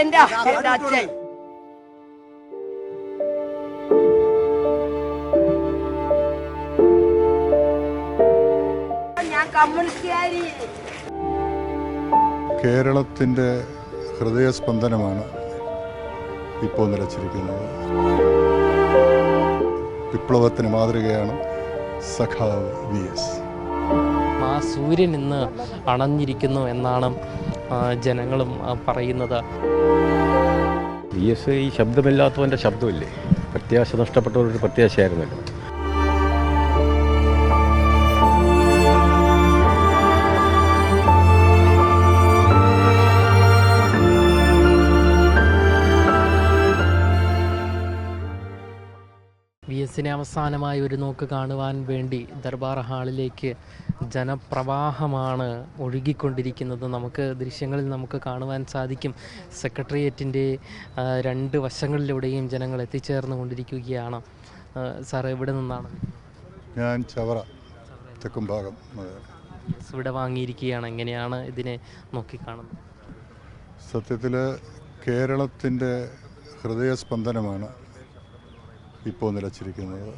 എന്റെ അച്ഛൻ കേരളത്തിന്റെ ഹൃദയസ്പന്ദനമാണ് ഇപ്പോൾ നിലച്ചിരിക്കുന്നത്. വിപ്ലവത്തിന് മാതൃകയാണ് സഖാവ് വി എസ്. ആ സൂര്യൻ ഇന്ന് അണഞ്ഞിരിക്കുന്നു എന്നാണ് ജനങ്ങളും പറയുന്നത്. പി എസ് ഈ ശബ്ദമില്ലാത്തവന്റെ ശബ്ദമില്ലേ? പ്രത്യാശ നഷ്ടപ്പെട്ടവരുടെ പ്രത്യാശയായിരുന്നല്ലോ. വി അവസാനമായി ഒരു നോക്ക് കാണുവാൻ വേണ്ടി ദർബാർ ഹാളിലേക്ക് ജനപ്രവാഹമാണ് ഒഴുകിക്കൊണ്ടിരിക്കുന്നത്. നമുക്ക് ദൃശ്യങ്ങളിൽ നമുക്ക് കാണുവാൻ സാധിക്കും. സെക്രട്ടേറിയറ്റിന്റെ രണ്ട് വശങ്ങളിലൂടെയും ജനങ്ങൾ എത്തിച്ചേർന്നുകൊണ്ടിരിക്കുകയാണ്. ആ, സാർ എവിടെ നിന്നാണ്? ഞാൻ ചവറ തെക്കുംഭാഗം. ഭാഗം ഇവിടെ വാങ്ങിയിരിക്കുകയാണ്. എങ്ങനെയാണ് ഇതിനെ നോക്കിക്കാണുന്നത്? സത്യത്തിൽ കേരളത്തിന്റെ ഹൃദയസ്പന്ദനമാണ് ഇപ്പോൾ നിലച്ചിരിക്കുന്നത്.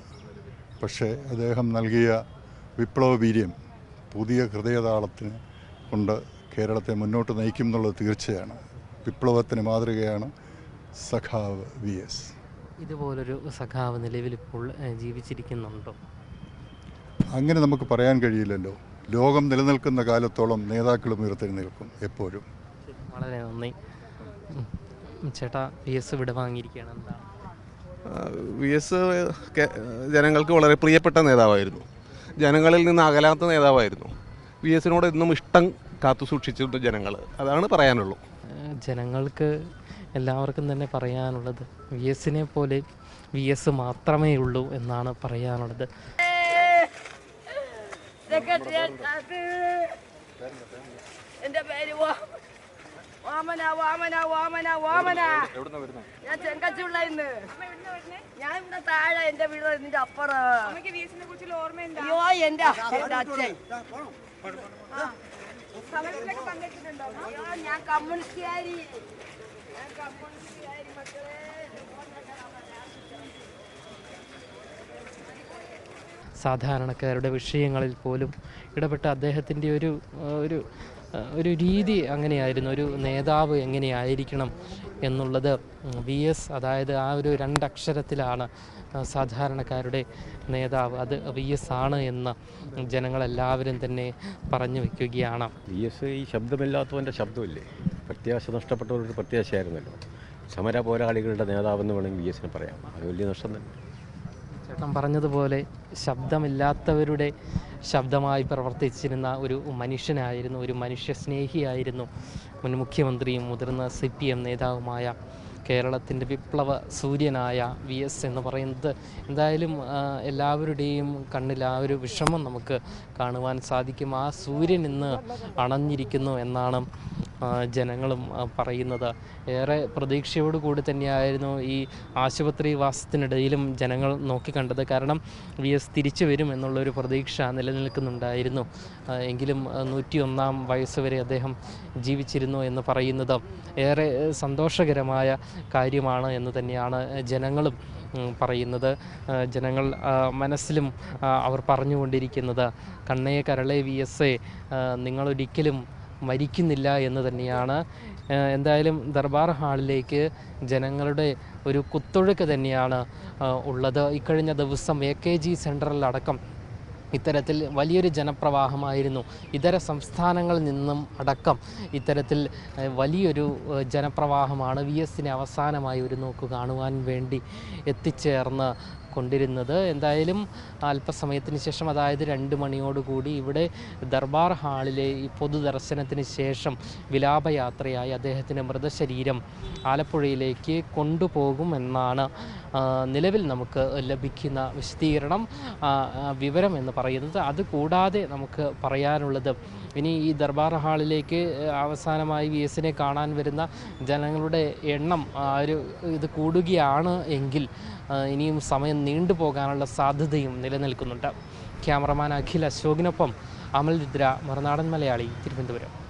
പക്ഷേ അദ്ദേഹം നൽകിയ വിപ്ലവ വീര്യം പുതിയ ഹൃദയതാളത്തിന് കൊണ്ട് കേരളത്തെ മുന്നോട്ട് നയിക്കും എന്നുള്ളത് തീർച്ചയാണ്. വിപ്ലവത്തിന് മാതൃകയാണ് സഖാവ് വി എസ്. ഇതുപോലൊരു സഖാവ് നിലവിൽ ഇപ്പോൾ ജീവിച്ചിരിക്കുന്നുണ്ടോ? അങ്ങനെ നമുക്ക് പറയാൻ കഴിയില്ലല്ലോ. ലോകം നിലനിൽക്കുന്ന കാലത്തോളം നേതാക്കളും ഉയർത്തെഴുന്നേൽക്കും എപ്പോഴും. വളരെ നന്ദി. ചേട്ടാ പി എസ് വിടവാങ്ങിയിരിക്കുകയാണ് എന്താണ്? വി എസ് ജനങ്ങൾക്ക് വളരെ പ്രിയപ്പെട്ട നേതാവായിരുന്നു. ജനങ്ങളിൽ നിന്ന് അകലാത്ത നേതാവായിരുന്നു. വി എസിനോട് എന്നും ഇഷ്ടം കാത്തു സൂക്ഷിച്ചിട്ടുണ്ട് ജനങ്ങൾ അതാണ് പറയാനുള്ളൂ. ജനങ്ങൾക്ക് എല്ലാവർക്കും തന്നെ പറയാനുള്ളത് വി എസിനെ പോലെ വി എസ് മാത്രമേ ഉള്ളൂ എന്നാണ് പറയാനുള്ളത്. എന്റെ പേര് വാ- വാമന വാമന വാമന വാമന. ഞാൻ ചെങ്കച്ചുള്ള ഇന്ന്. ഞാൻ ഇവിടെ താഴെ എന്റെ വീട് ഇതിന്റെ അപ്പുറം. അയ്യോ എന്റെ അച്ഛൻ ഞാൻ കമ്മ്യൂണിസ്റ്റുകാരി. ഞാൻ കമ്മ്യൂണിസ്റ്റുകാരി മക്കളെ. സാധാരണക്കാരുടെ വിഷയങ്ങളിൽ പോലും ഇടപെട്ട അദ്ദേഹത്തിന്റെ ഒരു ഒരു ഒരു രീതി അങ്ങനെയായിരുന്നു ഒരു നേതാവ് എങ്ങനെയായിരിക്കണം എന്നുള്ളത്. വി എസ് അതായത് ആ ഒരു രണ്ടക്ഷരത്തിലാണ് സാധാരണക്കാരുടെ നേതാവ്. അത് വി എസ് ആണ് എന്ന് ജനങ്ങളെല്ലാവരും തന്നെ പറഞ്ഞു വയ്ക്കുകയാണ് വി എസ് ഈ ശബ്ദമില്ലാത്തവന്റെ ശബ്ദമില്ലേ? പ്രത്യാശ നഷ്ടപ്പെട്ടവരുടെ പ്രത്യാശയായിരുന്നല്ലോ. സമര പോരാളികളുടെ നേതാവെന്ന് വേണമെങ്കിൽ വി എസിന് പറയാം. അത് വലിയ നഷ്ടം തന്നെ. ചേട്ടൻ പറഞ്ഞതുപോലെ ശബ്ദമില്ലാത്തവരുടെ ശബ്ദമായി പ്രവർത്തിച്ചിരുന്ന ഒരു മനുഷ്യനായിരുന്നു ഒരു മനുഷ്യസ്നേഹിയായിരുന്നു മുൻ മുഖ്യമന്ത്രിയും മുതിർന്ന സി പി എം നേതാവുമായ കേരളത്തിന്റെ വിപ്ലവ സൂര്യനായ വി എസ് എന്ന് പറയുന്നത്. എന്തായാലും എല്ലാവരുടെയും കണ്ണിൽ ആ ഒരു വിഷമം നമുക്ക് കാണുവാൻ സാധിക്കും. ആ സൂര്യൻ ഇന്ന് അണഞ്ഞിരിക്കുന്നു എന്നാണ് ജനങ്ങളും പറയുന്നത്. ഏറെ പ്രതീക്ഷയോടുകൂടി തന്നെയായിരുന്നു ഈ ആശുപത്രി വാസത്തിനിടയിലും ജനങ്ങൾ നോക്കിക്കണ്ടത്. കാരണം വി എസ് തിരിച്ചു വരും എന്നുള്ളൊരു പ്രതീക്ഷ നിലനിൽക്കുന്നുണ്ടായിരുന്നു. എങ്കിലും നൂറ്റി ഒന്നാം വയസ്സ് വരെ അദ്ദേഹം ജീവിച്ചിരുന്നു എന്ന് പറയുന്നത് ഏറെ സന്തോഷകരമായ കാര്യമാണ് എന്ന് തന്നെയാണ് ജനങ്ങളും പറയുന്നത്. ജനങ്ങൾ മനസ്സിലും അവർ പറഞ്ഞുകൊണ്ടിരിക്കുന്നത്. കണ്ണയെ കരളെ വി എസ് എ നിങ്ങളൊരിക്കലും മരിക്കുന്നില്ല എന്ന് തന്നെയാണ് എന്തായാലും ദർബാർ ഹാളിലേക്ക് ജനങ്ങളുടെ ഒരു കുത്തൊഴുക്ക് തന്നെയാണ് ഉള്ളത്. ഇക്കഴിഞ്ഞ ദിവസം എ കെ ജി സെന്ററിലടക്കം ഇത്തരത്തിൽ വലിയൊരു ജനപ്രവാഹമായിരുന്നു. ഇതര സംസ്ഥാനങ്ങളിൽ നിന്നും അടക്കം ഇത്തരത്തിൽ വലിയൊരു ജനപ്രവാഹമാണ്. വി എസിനെ അവസാനമായി ഒരു നോക്ക് കാണുവാൻ വേണ്ടി എത്തിച്ചേർന്ന് കൊണ്ടിരുന്നത്. എന്തായാലും അല്പസമയത്തിന് ശേഷം അതായത് രണ്ട് മണിയോടുകൂടി ഇവിടെ ദർബാർ ഹാളിലെ ഈ പൊതുദർശനത്തിന് ശേഷം വിലാപയാത്രയായി അദ്ദേഹത്തിന്റെ മൃതശരീരം ആലപ്പുഴയിലേക്ക് കൊണ്ടുപോകുമെന്നാണ് നിലവിൽ നമുക്ക് ലഭിക്കുന്ന വിശദീകരണം വിവരം എന്ന് പറയുന്നത്. അതുകൂടാതെ നമുക്ക് പറയാനുള്ളത് ഇനി ഈ ദർബാർ ഹാളിലേക്ക് അവസാനമായി വി എസിനെ കാണാൻ വരുന്ന ജനങ്ങളുടെ എണ്ണം ഒരു ഇത് കൂടുകയാണ് എങ്കിൽ ഇനിയും സമയം നീണ്ടുപോകാനുള്ള സാധ്യതയും നിലനിൽക്കുന്നുണ്ട്. ക്യാമറമാൻ അഖിൽ അശോകിനൊപ്പം അമൽ രുദ്ര മറുനാടൻ മലയാളി തിരുവനന്തപുരം.